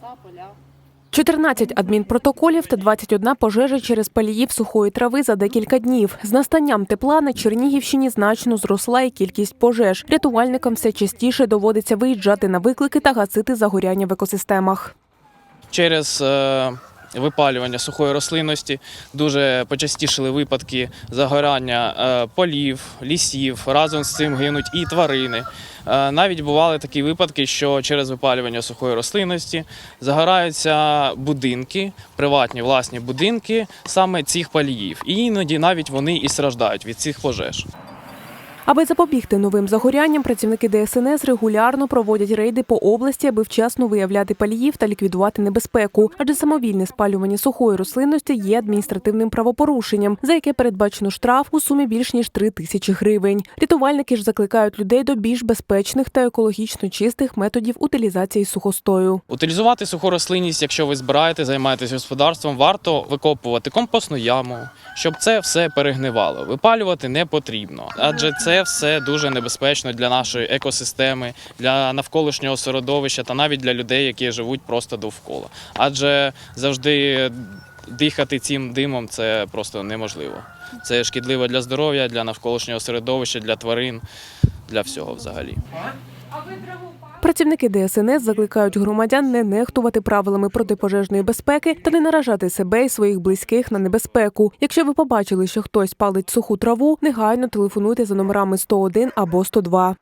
ліса, поля. 14 адмінпротоколів та 21 пожежа через паліїв сухої трави за декілька днів. З настанням тепла на Чернігівщині значно зросла і кількість пожеж. Рятувальникам все частіше доводиться виїжджати на виклики та гасити загоряння в екосистемах. Через е, випалювання сухої рослинності дуже почастішили випадки загорання е, полів, лісів. Разом з цим гинуть і тварини. Е, Навіть бували такі випадки, що через випалювання сухої рослинності загораються будинки, приватні власні будинки саме цих паліїв. І іноді навіть вони і страждають від цих пожеж. Аби запобігти новим загорянням, працівники ДСНС регулярно проводять рейди по області, аби вчасно виявляти паліїв та ліквідувати небезпеку. Адже самовільне спалювання сухої рослинності є адміністративним правопорушенням, за яке передбачено штраф у сумі більш ніж 3 тисячі гривень. Рятувальники ж закликають людей до більш безпечних та екологічно чистих методів утилізації сухостою. Утилізувати суху рослинність, якщо ви збираєте, займаєтесь господарством, варто викопувати компостну яму, щоб це все перегнивало. Випалювати не потрібно, адже все дуже небезпечно для нашої екосистеми, для навколишнього середовища та навіть для людей, які живуть просто довкола. Адже завжди дихати цим димом це просто неможливо. Це шкідливо для здоров'я, для навколишнього середовища, для тварин, для всього взагалі. Працівники ДСНС закликають громадян не нехтувати правилами протипожежної безпеки та не наражати себе і своїх близьких на небезпеку. Якщо ви побачили, що хтось палить суху траву, негайно телефонуйте за номерами 101 або 102.